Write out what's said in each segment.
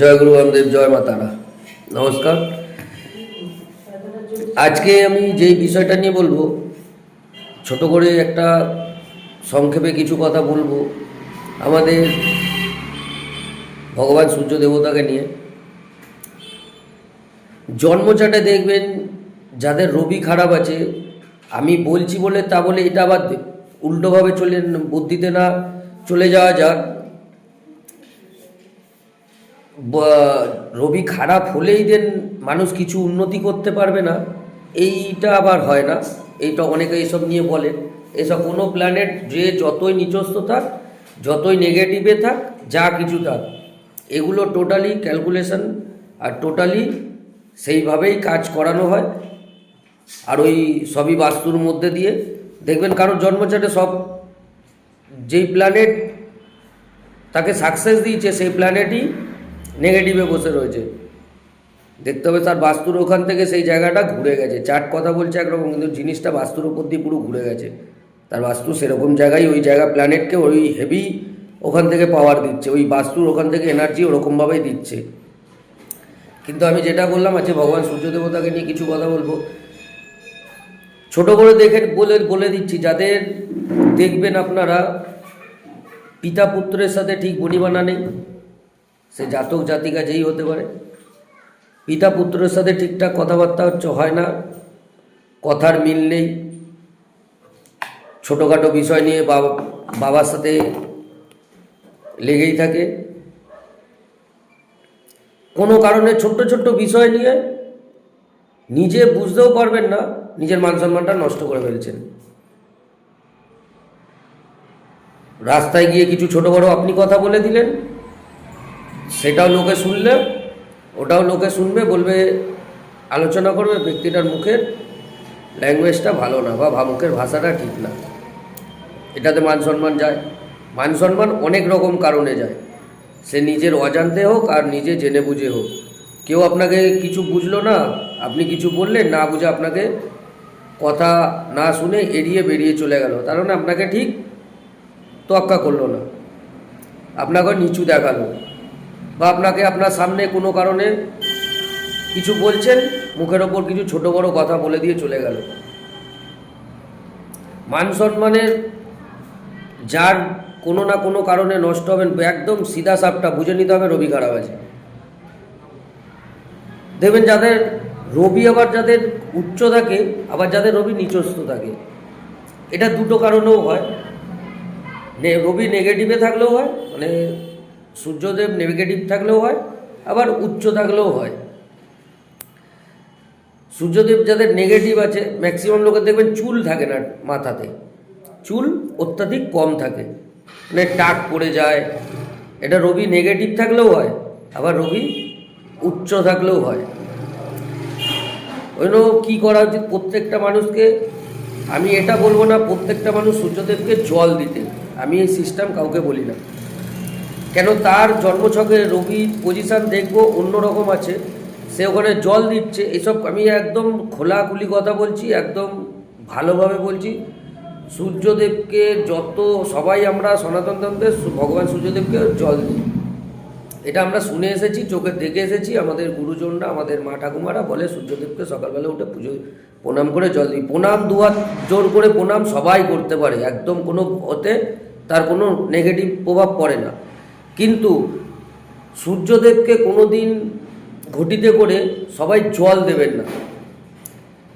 জয় গুরু বামদেব, জয় মা তারা। নমস্কার। আজকে আমি যেই বিষয়টা নিয়ে বলব, ছোট করে একটা সংক্ষেপে কিছু কথা বলব আমাদের ভগবান সূর্য দেবতাকে নিয়ে। জন্মচাটে দেখবেন, যাদের রবি খারাপ আছে, আমি বলছি বলে তা বলে এটা আবার উল্টোভাবে চলে, বুদ্ধিতে না চলে যাওয়া যাক। রবি খারাপ হলেই দেন মানুষ কিছু উন্নতি করতে পারবে না। এইটা আবার হয় না। এইটা অনেকে এইসব নিয়ে বলে। এসব কোনো প্ল্যানেট যে যতই নিচস্থ থাক, যতই নেগেটিভে থাক, যা কিছু থাক, এগুলো টোটালি ক্যালকুলেশন আর টোটালি সেইভাবেই কাজ করানো হয়। আর ওই সবই বাস্তুর মধ্যে দিয়ে। দেখবেন কারোর জন্মচাটে সব যেই প্ল্যানেট তাকে সাকসেস দিয়েছে, সেই প্ল্যানেটই নেগেটিভে বসে রয়েছে। দেখতে হবে তার বাস্তুর ওখান থেকে সেই জায়গাটা ঘুরে গেছে। চার্ট কথা বলছে একরকম, কিন্তু জিনিসটা বাস্তুর উপর দিয়ে পুরো ঘুরে গেছে। তার বাস্তু সেরকম জায়গায়, ওই জায়গা প্ল্যানেটকে ওই হেভি ওখান থেকে পাওয়ার দিচ্ছে। ওই বাস্তুর ওখান থেকে এনার্জি ওরকমভাবেই দিচ্ছে। কিন্তু আমি যেটা বললাম আছে ভগবান সূর্য দেবতাকে নিয়ে কিছু কথা বলব। ছোট করে দেখে বলে বলে দিচ্ছি, যাদের দেখবেন আপনারা, পিতা পুত্রের সাথে ঠিক বনিবানা নেই। সে জাতক জাতিকা যেই হতে পারে। পিতা পুত্রের সাথে ঠিকঠাক কথাবার্তা হচ্ছে, হয় না। কথার মিল নেই। ছোটোখাটো বিষয় নিয়ে বাবা, বাবার সাথে লেগেই থাকে। কোনো কারণে ছোট্ট ছোট্ট বিষয় নিয়ে নিজে বুঝতেও পারবেন না, নিজের মান সম্মানটা নষ্ট করে ফেলছেন। রাস্তায় গিয়ে কিছু ছোট বড় আপনি কথা বলে দিলেন। সেটাও লোকে শুনলে, ওটাও লোকে শুনবে, বলবে, আলোচনা করবে ব্যক্তিটার মুখের ল্যাঙ্গুয়েজটা ভালো না বা মুখের ভাষাটা ঠিক না। এটাতে মান সম্মান যায়। মান সম্মান অনেক রকম কারণে যায়। সে নিজের অজান্তে হোক আর নিজে জেনে বুঝে হোক। কেউ আপনাকে কিছু বুঝলো না, আপনি কিছু বললেন, না বুঝে আপনাকে কথা না শুনে এড়িয়ে বেরিয়ে চলে গেল। তার মানে আপনাকে ঠিক তোয়াক্কা করল না। আপনাকে নিচু দেখাল। বা আপনাকে আপনার সামনে কোনো কারণে কিছু বলছেন, মুখের ওপর কিছু ছোট বড় কথা বলে দিয়ে চলে গেল। মান সম্মানের যার কোনো না কোনো কারণে নষ্ট হবেন, একদম সিধা সাপটা, বুঝে নিতে হবে রবি খারাপ আছে। দেখবেন যাদের রবি আবার যাদের উচ্চ থাকে, আবার যাদের রবি নিচস্থ থাকে, এটা দুটো কারণেও হয়। রবি নেগেটিভে থাকলেও হয় মানে সূর্যদেব নেগেটিভ থাকলেও হয়, আবার উচ্চ থাকলেও হয়। সূর্যদেব যাদের নেগেটিভ আছে ম্যাক্সিমাম লোকের দেখবেন চুল থাকে না মাথাতে। চুল অত্যাধিক কম থাকে। মানে টাক পড়ে যায়। এটা রবি নেগেটিভ থাকলেও হয়, আবার রবি উচ্চ থাকলেও হয়। ওই জন্য কী করা উচিত? প্রত্যেকটা মানুষকে, আমি এটা বলব না, প্রত্যেকটা মানুষ সূর্যদেবকে জল দিতে। আমি এই সিস্টেম কাউকে বলি না। কেন তার জন্মছকে রবি পজিশান দেখব অন্যরকম আছে? সে ওখানে জল দিচ্ছে, এসব আমি একদম খোলাখুলি কথা বলছি, একদম ভালোভাবে বলছি। সূর্যদেবকে যত, সবাই আমরা সনাতন তন্ত্রে ভগবান সূর্যদেবকে জল দিই। এটা আমরা শুনে এসেছি, চোখে দেখে এসেছি, আমাদের গুরুজনরা, আমাদের মা ঠাকুমারা বলে সূর্যদেবকে সকালবেলা উঠে পুজো, প্রণাম করে জল দিই। প্রণাম দুয়ার জোর করে প্রণাম সবাই করতে পারে, একদম কোনো ওতে তার কোনো নেগেটিভ প্রভাব পড়ে না। কিন্তু সূর্যদেবকে কোনো দিন ঘটিতে করে সবাই জল দেবেন না।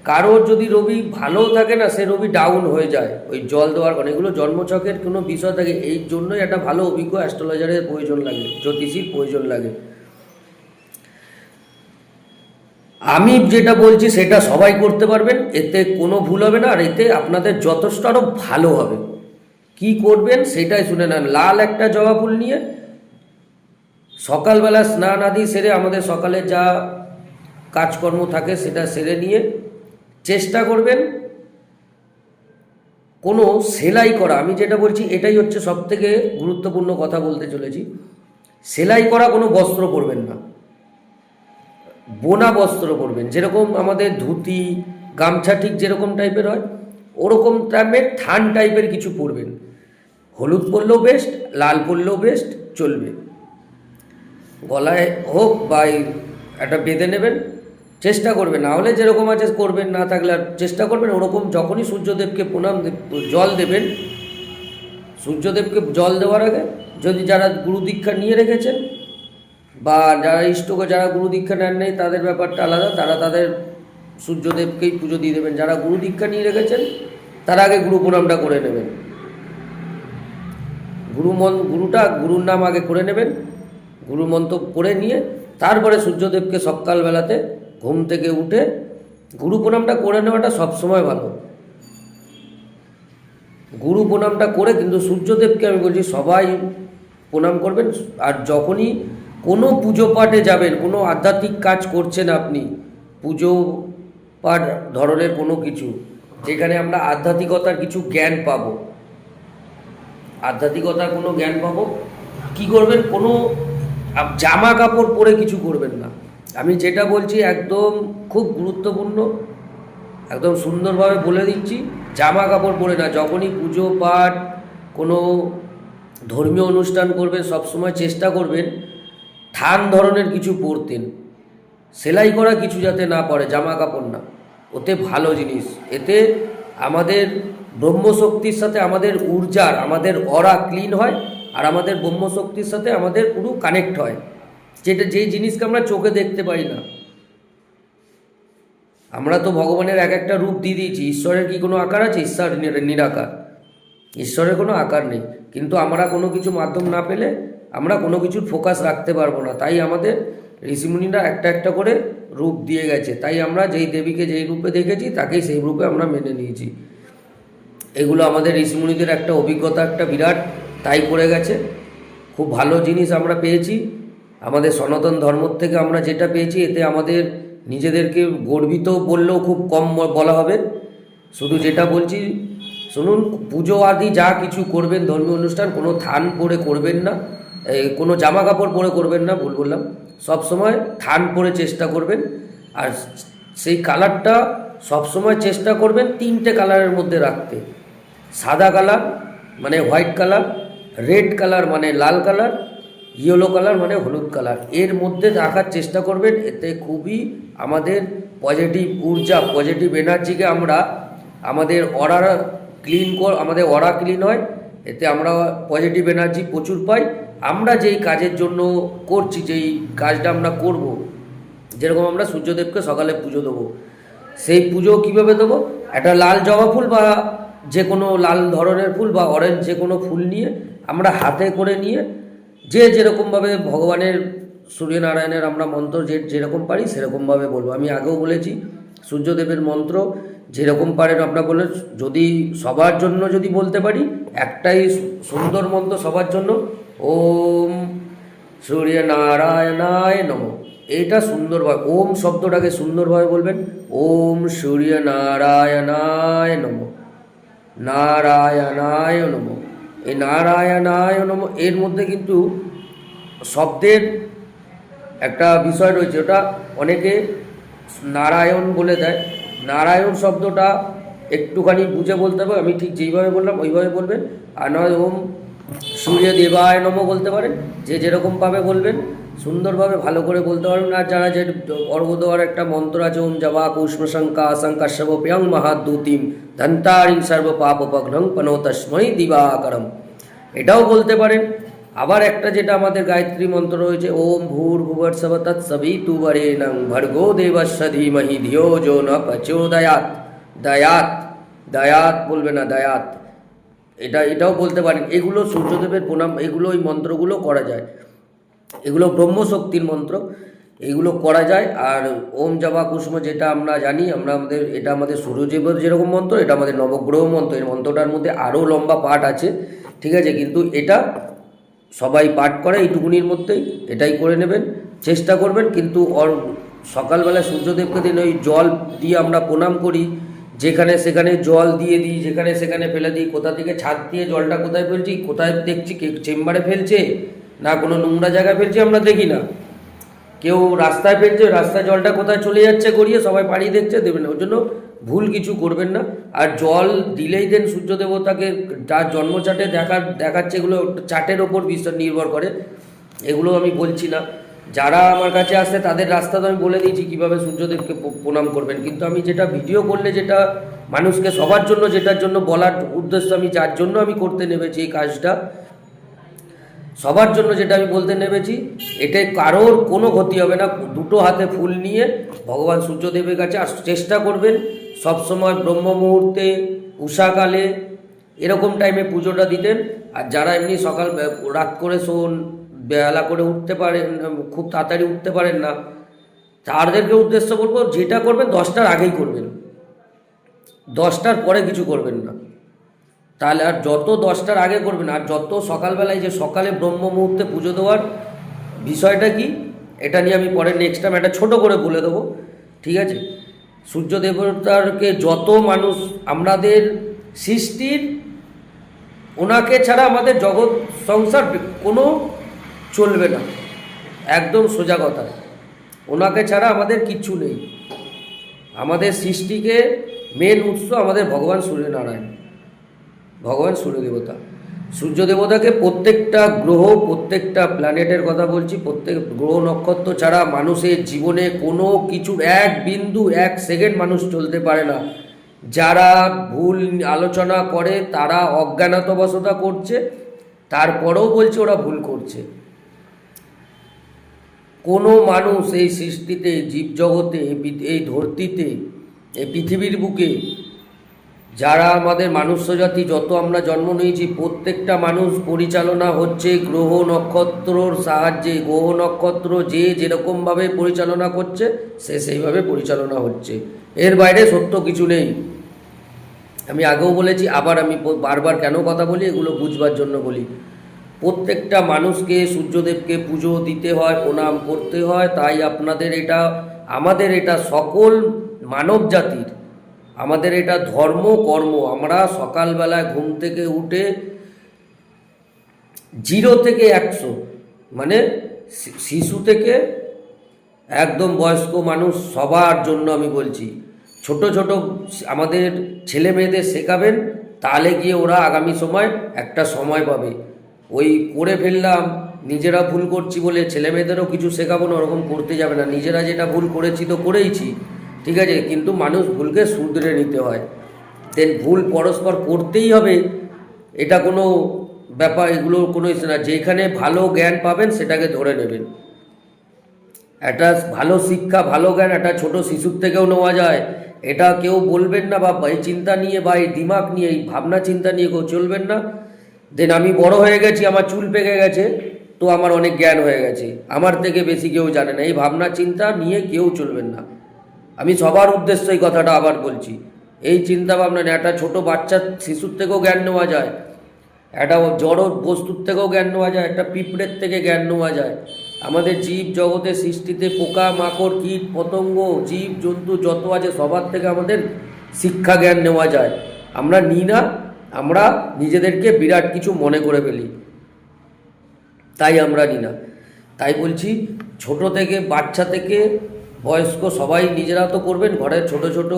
কারোর যদি রবি ভালো থাকে না, সে রবি ডাউন হয়ে যায়। ওই জল দেওয়ার এগুলো জন্মছকের কোনো বিষয় থাকে। এই জন্যই একটা ভালো অভিজ্ঞ অ্যাস্ট্রোলজারের প্রয়োজন লাগে, জ্যোতিষীর প্রয়োজন লাগে। আমি যেটা বলছি, সেটা সবাই করতে পারবেন। এতে কোনো ভুল হবে না। আর এতে আপনাদের যথেষ্ট আরও ভালো হবে। কি করবেন, সেটাই শুনে নেন। লাল একটা জবা ফুল নিয়ে সকালবেলা স্নান আদি সেরে আমাদের সকালে যা কাজকর্ম থাকে সেটা সেরে নিয়ে চেষ্টা করবেন কোনো সেলাই করা। আমি যেটা বলছি, এটাই হচ্ছে সব থেকে গুরুত্বপূর্ণ কথা বলতে চলেছি। সেলাই করা কোনো বস্ত্র পরবেন না। বোনা বস্ত্র পরবেন। যেরকম আমাদের ধুতি, গামছা ঠিক যেরকম টাইপের হয়, ওরকম টাইপের, থান টাইপের কিছু পরবেন। হলুদ পরলেও বেস্ট লাল পরলেও বেস্ট চলবে। গলায় হোক বা একটা বেঁধে নেবেন, চেষ্টা করবেন। না হলে যেরকম আছে করবেন, না থাকলে আর চেষ্টা করবেন। ওরকম যখনই সূর্যদেবকে প্রণাম জল দেবেন, সূর্যদেবকে জল দেওয়ার আগে যদি যারা গুরু দীক্ষা নিয়ে রেখেছেন বা যারা ইষ্টকে যারা গুরু দীক্ষা নেন নেই, তাদের ব্যাপারটা আলাদা। তারা তাদের সূর্যদেবকেই পুজো দিয়ে দেবেন। যারা গুরু দীক্ষা নিয়ে রেখেছেন, তারা আগে গুরু প্রণামটা করে নেবেন। গুরু মন, গুরুটা গুরুর নাম আগে করে নেবেন। গুরু মন্ত্র করে নিয়ে তারপরে সূর্যদেবকে সকালবেলাতে ঘুম থেকে উঠে গুরু প্রণামটা করে নেওয়াটা সবসময় ভালো। গুরু প্রণামটা করে কিন্তু সূর্যদেবকে আমি বলছি সবাই প্রণাম করবেন। আর যখনই কোনো পুজো পাঠে যাবেন, কোনো আধ্যাত্মিক কাজ করছেন আপনি, পুজো পাঠ ধরনের কোনো কিছু, যেখানে আমরা আধ্যাত্মিকতার কিছু জ্ঞান পাবো। আধ্যাত্মিকতার কোনো জ্ঞান পাবো? কি করবেন? কোনো জামা কাপড় পরে কিছু করবেন না। আমি যেটা বলছি একদম খুব গুরুত্বপূর্ণ, একদম সুন্দরভাবে বলে দিচ্ছি, জামা কাপড় পরে না, যখনই পুজো পাঠ, কোনো ধর্মীয় অনুষ্ঠান করবেন, সবসময় চেষ্টা করবেন থান ধরনের কিছু পরতেন। সেলাই করা কিছু যাতে না পড়ে জামা কাপড় না। ওতে ভালো জিনিস। এতে আমাদের ব্রহ্মশক্তির সাথে আমাদের ঊর্জার, আমাদের অরা ক্লিন হয়। আর আমাদের ব্রহ্মশক্তির সাথে আমাদের পুরো কানেক্ট হয়। যেটা যেই জিনিসকে আমরা চোখে দেখতে পাই না। আমরা তো ভগবানের এক একটা রূপ দিয়ে দিয়েছি। ঈশ্বরের কি কোনো আকার আছে? ঈশ্বর নিরাকার। ঈশ্বরের কোনো আকার নেই। কিন্তু আমরা কোনো কিছু মাধ্যম না পেলে আমরা কোনো কিছুর ফোকাস রাখতে পারব না। তাই আমাদের ঋষিমুনিরা একটা একটা করে রূপ দিয়ে গেছে। তাই আমরা যেই দেবীকে যেই রূপে দেখেছি, তাকেই সেই রূপে আমরা মেনে নিয়েছি। এগুলো আমাদের ঋষিমুনিদের একটা অভিজ্ঞতা, একটা বিরাট তাই করে গেছে। খুব ভালো জিনিস আমরা পেয়েছি। আমাদের সনাতন ধর্ম থেকে আমরা যেটা পেয়েছি, এতে আমাদের নিজেদেরকে গর্বিত বললেও খুব কম বলা হবে। শুধু যেটা বলছি, শুনুন, পুজো আদি যা কিছু করবেন, ধর্মীয় অনুষ্ঠান, কোনো থান পরে করবেন না। কোনো জামা কাপড় পরে করবেন না, ভুল বললাম। সবসময় থান পরে চেষ্টা করবেন। আর সেই কালারটা সবসময় চেষ্টা করবেন তিনটে কালারের মধ্যে রাখতে। সাদা কালার মানে হোয়াইট কালার রেড কালার মানে লাল কালার ইয়েলো কালার মানে হলুদ কালারের মধ্যে রাখার চেষ্টা করবেন, এতে খুবই আমাদের পজিটিভ ঊর্জা পজিটিভ এনার্জিকে আমরা, আমাদের অরা ক্লিন কর, আমাদের অরা ক্লিন হয়, এতে আমরা পজিটিভ এনার্জি প্রচুর পাই। আমরা যেই কাজের জন্য করছি, যেই কাজটা আমরা করব, যেরকম আমরা সূর্যদেবকে সকালে পুজো দেবো, সেই পুজো কীভাবে দেবো? একটা লাল জবা ফুল বা যে কোনো লাল ধরনের ফুল বা অরেঞ্জ যে কোনো ফুল নিয়ে আমরা হাতে করে নিয়ে যে যেরকমভাবে ভগবানের সূর্যনারায়ণের আমরা মন্ত্র যে যেরকম পারি সেরকমভাবে বলব। আমি আগেও বলেছি, সূর্যদেবের মন্ত্র যেরকম পারেন আপনার বললেন, যদি সবার জন্য যদি বলতে পারি, একটাই সুন্দর মন্ত্র সবার জন্য, ওম সূর্যনারায়ণায় নম। এটা সুন্দরভাবে ওম শব্দটাকে সুন্দরভাবে বলবেন, ওম সূর্য নারায়ণায় নম। নারায়ণায় নম। এই নারায়ণায় এর মধ্যে কিন্তু শব্দের একটা বিষয় রয়েছে, ওটা অনেকে নারায়ণ বলে দেয়। নারায়ণ শব্দটা একটুখানি বুঝে বলতে হবে, আমি ঠিক যেইভাবে বললাম ওইভাবে বলবেন আর নয় সূর্য দেবায় নম বলতে পারেন, যে যেরকমভাবে বলবেন। সুন্দরভাবে ভালো করে বলতে পারবেন আর যারা যে অর্ঘ একটা মন্ত্র আছে, ওম জবা কুষ্ম শঙ্কা শঙ্কাশ্যব প্রিয়ং মহাদূতিম ধন্তারিং সর্ব পাপ পগ্নং পনো তস্মৈ দিবাকরম। এটাও বলতে পারেন। আবার একটা যেটা আমাদের গায়ত্রী মন্ত্র রয়েছে, ওম ভূর ভুবর সব তৎসবি তু বরেণং ভর্গো দেবস্য ধীমহি ধিও যো ন প্রচোদয়াত দয়াত দয়াত বলবে না দয়াত এটা, এটাও বলতে পারেন। এগুলো সূর্যদেবের প্রণাম, এগুলো ওই মন্ত্রগুলো করা যায়। এগুলো ব্রহ্মশক্তির মন্ত্র। এগুলো করা যায়। আর ওম জবা কুসুম যেটা আমরা জানি, আমরা আমাদের, এটা আমাদের সূর্যদেবের যেরকম মন্ত্র, এটা আমাদের নবগ্রহ মন্ত্র। এই মন্ত্রটার মধ্যে আরও লম্বা পাঠ আছে। ঠিক আছে? কিন্তু এটা সবাই পাঠ করে এইটুকুনির মধ্যেই। এটাই করে নেবেন। চেষ্টা করবেন, কিন্তু ওর সকালবেলা সূর্যদেবকে দিন ওই জল দিয়ে আমরা প্রণাম করি। যেখানে সেখানে জল দিয়ে দিই, যেখানে সেখানে ফেলে দিই। কোথা থেকে ছাদ দিয়ে জলটা কোথায় ফেলছি, কোথায় দেখছি, কে, চেম্বারে ফেলছে? না, কোনো নোংরা জায়গায় ফেলছে, আমরা দেখি না। কেউ রাস্তায় ফেলছে, রাস্তায় জলটা কোথায় চলে যাচ্ছে গড়িয়ে সবাই পাড়ি দেখছে দেবেন ওর জন্য ভুল কিছু করবেন না। আর জল দিলেই দেন সূর্য দেবতাকে যার জন্মচাটে দেখা দেখাচ্ছে এগুলো চাটের ওপর বিশ্বাস নির্ভর করে। এগুলো আমি বলছি না। যারা আমার কাছে আসছে, তাদের রাস্তা তো আমি বলে দিয়েছি কীভাবে সূর্যদেবকে প্রণাম করবেন। কিন্তু আমি যেটা ভিডিও করলে, যেটা মানুষকে সবার জন্য, যেটার জন্য বলার উদ্দেশ্য আমি, যার জন্য আমি করতে নেমেছি এই কাজটা সবার জন্য যেটা আমি বলতে নেমেছি এটাই কারোর কোনো ক্ষতি হবে না। দুটো হাতে ফুল নিয়ে ভগবান সূর্যদেবের কাছে আর চেষ্টা করবেন সবসময় ব্রহ্ম মুহূর্তে, উষাকালে, এরকম টাইমে পুজোটা দিতেন। আর যারা এমনি সকাল রাত করে শোন, বেলা করে উঠতে পারেন, খুব তাড়াতাড়ি উঠতে পারেন না, তাদেরকে উদ্দেশ্য বলব, যেটা করবেন দশটার আগেই করবেন। দশটার পরে কিছু করবেন না। তাহলে আর যত দশটার আগে করবেন, আর যত সকালবেলায় যে সকালে ব্রহ্ম মুহূর্তে পুজো দেওয়ার বিষয়টা কি, এটা নিয়ে আমি পরে নেক্সট টাইম একটা ছোটো করে বলে দেবো, ঠিক আছে? সূর্য দেবতারকে যত মানুষ, আমাদের সৃষ্টির, ওনাকে ছাড়া আমাদের জগৎ সংসার কোনো চলবে না, একদম সোজা কথা। ওনাকে ছাড়া আমাদের কিচ্ছু নেই। আমাদের সৃষ্টিকে মেন উৎস আমাদের ভগবান সূর্যনারায়ণ। ভগবান সূর্য দেবতা সূর্য দেবতাকে প্রত্যেকটা গ্রহ, প্রত্যেকটা প্ল্যানেটের কথা বলছি, প্রত্যেক গ্রহ নক্ষত্র ছাড়া মানুষের জীবনে কোনো কিছু এক বিন্দু, এক সেকেন্ড মানুষ চলতে পারে না। যারা ভুল আলোচনা করে, তারা অজ্ঞানতবশতা করছে, তারপরেও বলছে ওরা ভুল করছে। কোনো মানুষ এই সৃষ্টিতে, জীবজগতে, এই ধরতিতে, এই পৃথিবীর বুকে যারা আমাদের মানুষ্য জাতি যত আমরা জন্ম নিয়েছি, প্রত্যেকটা মানুষ পরিচালনা হচ্ছে গ্রহ নক্ষত্রর সাহায্যে। গ্রহ নক্ষত্র যে যেরকমভাবে পরিচালনা করছে, সে সেইভাবে পরিচালনা হচ্ছে। এর বাইরে সত্য কিছু নেই। আমি আগেও বলেছি, আবার আমি বারবার কেন কথা বলি, এগুলো বুঝবার জন্য বলি। প্রত্যেকটা মানুষকে সূর্যদেবকে পুজো দিতে হয়, প্রণাম করতে হয়, তাই আপনাদের এটা, আমাদের এটা সকল মানব জাতির আমাদের এটা ধর্ম, কর্ম। আমরা সকালবেলায় ঘুম থেকে উঠে জিরো থেকে একশো মানে শিশু থেকে একদম বয়স্ক মানুষ সবার জন্য আমি বলছি। ছোট ছোট আমাদের ছেলে মেয়েদের শেখাবেন, তাহলে গিয়ে ওরা আগামী সময় একটা সময় পাবে। ওই করে ফেললাম, নিজেরা ভুল করছি বলে ছেলে মেয়েদেরও কিছু শেখাবো না, ওরকম করতে যাবে না। নিজেরা যেটা ভুল করেছি তো করেইছি। ঠিক আছে, কিন্তু মানুষ ভুলকে শুধরে নিতে হয়। দেন ভুল পরস্পর করতেই হবে, এটা কোনো ব্যাপার, এগুলো কোনো ইসে না। যেখানে ভালো জ্ঞান পাবেন, সেটাকে ধরে নেবেন। একটা ভালো শিক্ষা, ভালো জ্ঞান একটা ছোট শিশুর থেকেও নেওয়া যায়। এটা কেউ বলবেন না বা এই চিন্তা নিয়ে বা এই দিমাগ নিয়ে, এই ভাবনা চিন্তা নিয়ে কেউ চলবেন না। দেন আমি বড় হয়ে গেছি, আমার চুল পেকে গেছে, তো আমার অনেক জ্ঞান হয়ে গেছে। আমার থেকে বেশি কেউ জানে না। এই ভাবনা চিন্তা নিয়ে কেউ চলবেন না। আমি সবার উদ্দেশ্য এই কথাটা আবার বলছি। এই চিন্তা ভাবনা একটা ছোট বাচ্চা শিশুর থেকেও জ্ঞান নেওয়া যায়, একটা জড় বস্তুর থেকেও জ্ঞান নেওয়া যায়, একটা পিঁপড়ের থেকে জ্ঞান নেওয়া যায়। আমাদের জীব জগতের সৃষ্টিতে পোকা, মাকড়, কীট, পতঙ্গ, জীব, জন্তু যত আছে সবার থেকে আমাদের শিক্ষা জ্ঞান নেওয়া যায়। আমরা নিই না, আমরা নিজেদেরকে বিরাট কিছু মনে করে ফেলি। তাই আমরা নিই না। তাই বলছি, ছোট থেকে বাচ্চা থেকে বয়স্ক সবাই নিজেরা তো করবেন, ঘরের ছোট ছোট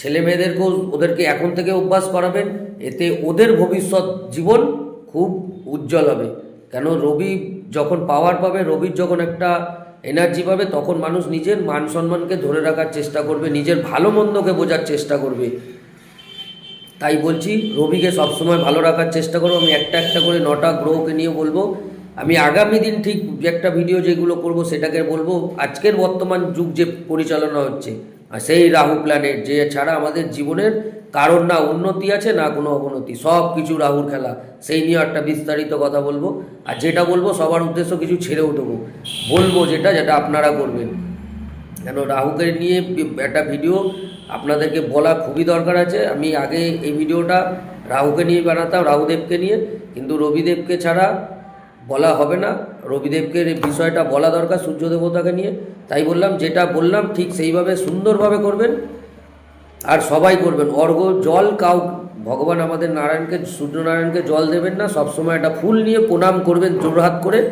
ছেলে মেয়েদেরকেও ওদেরকে এখন থেকে অভ্যাস করাবেন, এতে ওদের ভবিষ্যৎ জীবন খুব উজ্জ্বল হবে। কেন রবি যখন পাওয়ার পাবে, রবির যখন একটা এনার্জি পাবে, তখন মানুষ নিজের মান সম্মানকে ধরে রাখার চেষ্টা করবে, নিজের ভালো মন্দকে বোঝার চেষ্টা করবে। তাই বলছি, রবিকে সবসময় ভালো রাখার চেষ্টা করব আমি একটা একটা করে নটা গ্রহকে নিয়ে বলব আমি আগামী দিন ঠিক যে একটা ভিডিও যেগুলো করব সেটাকে বলব। আজকের বর্তমান যুগ যে পরিচালনা হচ্ছে, আর সেই রাহু প্ল্যানেট যে ছাড়া আমাদের জীবনের কারণ না উন্নতি আছে না কোনো অবনতি, সব কিছু রাহুর খেলা। সেই নিয়ে একটা বিস্তারিত কথা বলব। আর যেটা বলব সবার উদ্দেশ্য কিছু ছেড়েও দেবো বলব যেটা যেটা আপনারা করবেন। কেন, রাহুকে নিয়ে একটা ভিডিও আপনাদেরকে বলা খুবই দরকার আছে। আমি আগে এই ভিডিওটা রাহুকে নিয়ে বানাতাম, রাহুদেবকে নিয়ে। কিন্তু রবিদেবকে ছাড়া বলা হবে না। রবিদেবকে বিষয়টা বলা দরকার সূর্য দেবতাকে নিয়ে। তাই বললাম, যেটা বললাম ঠিক সেইভাবে সুন্দরভাবে করবেন। আর সবাই করবেন। অর্ঘ জল কাউ, ভগবান আমাদের নারায়ণকে, সূর্যনারায়ণকে জল দেবেন না। সবসময় একটা ফুল নিয়ে প্রণাম করবেন জোরহাত করে।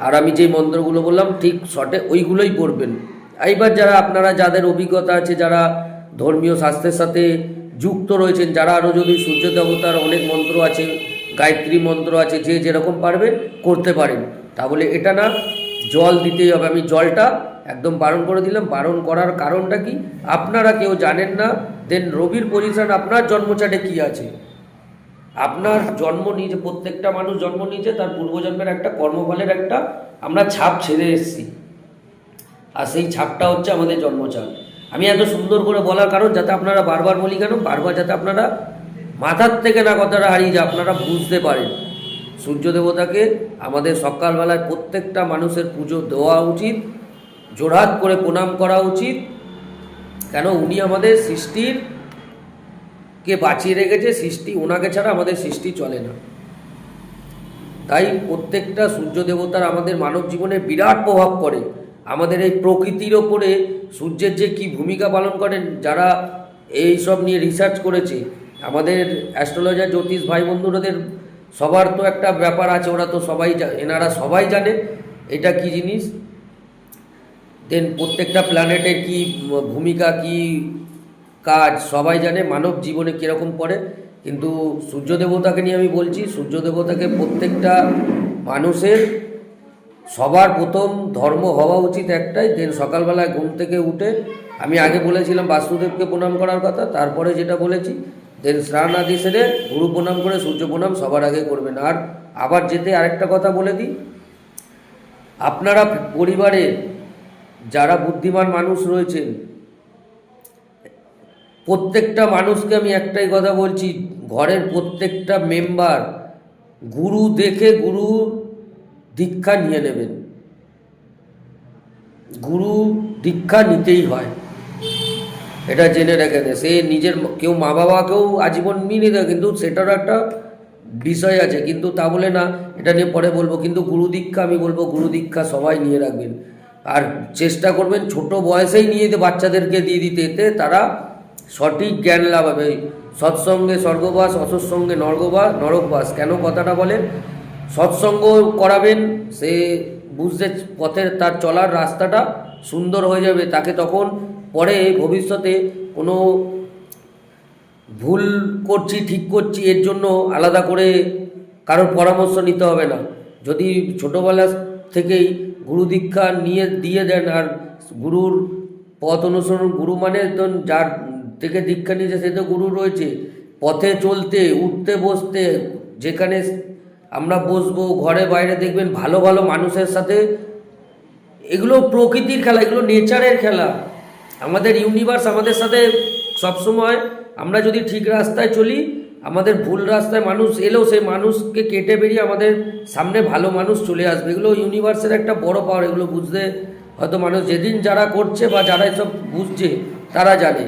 আর আমি যেই মন্ত্রগুলো বললাম, ঠিক শটে ওইগুলোই পড়বেন। এইবার যারা আপনারা যাদের অভিজ্ঞতা আছে, যারা ধর্মীয় শাস্ত্রের সাথে যুক্ত রয়েছেন, যারা আরও যদি সূর্য দেবতার অনেক মন্ত্র আছে গায়ত্রী মন্ত্র আছে, যে যেরকম পারবেন করতে পারেন। তা বলে এটা না, জল দিতেই হবে। আমি জলটা একদম বারণ করে দিলাম। বারণ করার কারণটা কি? আপনারা কেউ জানেন না? দেন রবির পজিশন আপনার জন্মচাটে কি আছে? আপনার জন্ম নিয়েছে প্রত্যেকটা মানুষ জন্ম নিয়েছে, তার পূর্বজন্মের একটা কর্মফলের একটা আমরা ছাপ ছেড়ে এসেছি। আর সেই ছাপটা হচ্ছে আমাদের জন্মচাপ আমি এত সুন্দর করে বলার কারণ যাতে আপনারা বারবার বলি কেন? বারবার যাতে আপনারা মাথার থেকে না কথাটা হারিয়ে যায়, আপনারা বুঝতে পারেন। সূর্য দেবতাকে আমাদের সকালবেলায় প্রত্যেকটা মানুষের পুজো দেওয়া উচিত জোড়হাত করে প্রণাম করা উচিত। কেন? উনি আমাদের সৃষ্টির কে বাঁচিয়ে রেখেছে, সৃষ্টি ওনাকে ছাড়া আমাদের সৃষ্টি চলে না। তাই প্রত্যেকটা সূর্য দেবতার আমাদের মানব জীবনে বিরাট প্রভাব পড়ে। আমাদের এই প্রকৃতির ওপরে সূর্যের যে কি ভূমিকা পালন করেন, যারা এই সব নিয়ে রিসার্চ করেছে আমাদের অ্যাস্ট্রোলজার জ্যোতিষ ভাই বন্ধুরাদের সবার তো একটা ব্যাপার আছে, ওরা তো সবাই এনারা সবাই জানে এটা কি জিনিস। দেন প্রত্যেকটা প্ল্যানেটের কি ভূমিকা, কি কাজ সবাই জানে, মানব জীবনে কীরকম পড়ে। কিন্তু সূর্য দেবতাকে নিয়ে আমি বলছি সূর্য দেবতাকে প্রত্যেকটা মানুষের সবার প্রথম ধর্ম হওয়া উচিত একটাই। দেন সকালবেলায় ঘুম থেকে উঠে, আমি আগে বলেছিলাম বাস্তুদেবকে প্রণাম করার কথা, তারপরে যেটা বলেছি দেন স্নান আদি সেরে গুরু প্রণাম করে সূর্য প্রণাম সবার আগে করবেন। আর আবার যেতে আরেকটা কথা বলে দিই। আপনারা পরিবারে যারা বুদ্ধিমান মানুষ রয়েছেন, প্রত্যেকটা মানুষকে আমি একটাই কথা বলছি, ঘরের প্রত্যেকটা মেম্বার গুরু দেখে গুরু দীক্ষা নিয়ে নেবেন। গুরু দীক্ষা নিতেই হয়। এটা জেনে রেখে দে। সে নিজের কেউ মা বাবাকেও আজীবন মিনে দেয় কিন্তু সেটারও একটা বিষয় আছে। কিন্তু তা বলে না, এটা নিয়ে পরে বলব। কিন্তু গুরু দীক্ষা আমি বলব, গুরু দীক্ষা সবাই নিয়ে রাখবেন। আর চেষ্টা করবেন ছোট বয়সেই নিয়ে দিতে বাচ্চাদেরকে দিয়ে দিতে। এতে তারা সঠিক জ্ঞান লাভ হবে। সৎসঙ্গে স্বর্গবাস, অসৎসঙ্গে নর্গবাস নরকবাস। কেন কথাটা বলেন? সৎসঙ্গ করাবেন, সে বুঝতে পথের তার চলার রাস্তাটা সুন্দর হয়ে যাবে। তাকে তখন পরে ভবিষ্যতে কোনো ভুল করছি, ঠিক করছি, এর জন্য আলাদা করে কারোর পরামর্শ নিতে হবে না। যদি ছোটোবেলা থেকেই গুরু দীক্ষা নিয়ে, দিয়ে দেন, আর গুরুর পথ অনুসরণ, গুরু মানে তো যার থেকে দীক্ষা নিয়েছে, সে তো গুরু রয়েছে। পথে চলতে, উঠতে, বসতে, যেখানে আমরা বসবো, ঘরে বাইরে দেখবেন ভালো ভালো মানুষের সাথে, এগুলো প্রকৃতির খেলা, এগুলো নেচারের খেলা। আমাদের ইউনিভার্স আমাদের সাথে সবসময় আমরা যদি ঠিক রাস্তায় চলি, আমাদের ভুল রাস্তায় মানুষ এলেও সেই মানুষকে কেটে বেরিয়ে আমাদের সামনে ভালো মানুষ চলে আসবে। এগুলো ইউনিভার্সের একটা বড় পাওয়ার এগুলো বুঝতে হয়তো মানুষ যেদিন যারা করছে বা যারা এসব বুঝছে, তারা জানে।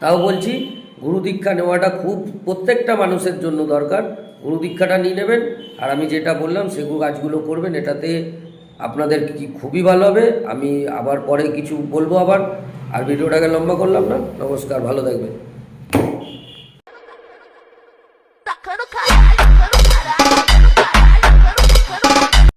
তাও বলছি, গুরু দীক্ষা নেওয়াটা খুব প্রত্যেকটা মানুষের জন্য দরকার। গুরু দীক্ষাটা নিয়ে নেবেন, আর আমি যেটা বললাম সেগুলো কাজগুলো করবেন, এটাতে আপনাদের কি খুবই ভালো হবে, আমি আবার পরে কিছু বলব আবার, আর ভিডিওটাকে লম্বা করলাম না, নমস্কার, ভালো থাকবেন।